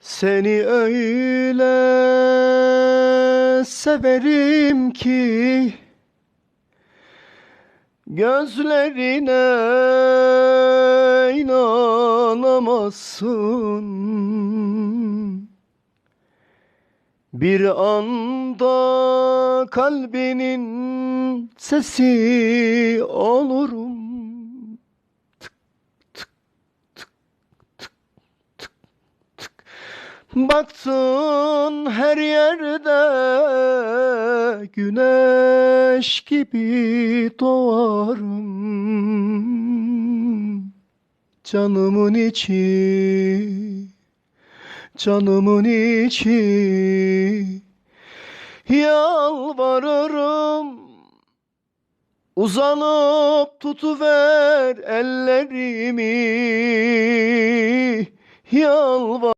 Seni öyle severim ki Gözlerine inanamazsın. Bir anda kalbinin sesi olurum Baktın her yerde güneş gibi doğarım. Canımın içi, canımın içi. Yalvarırım Uzanıp tutuver ellerimi. Yalvar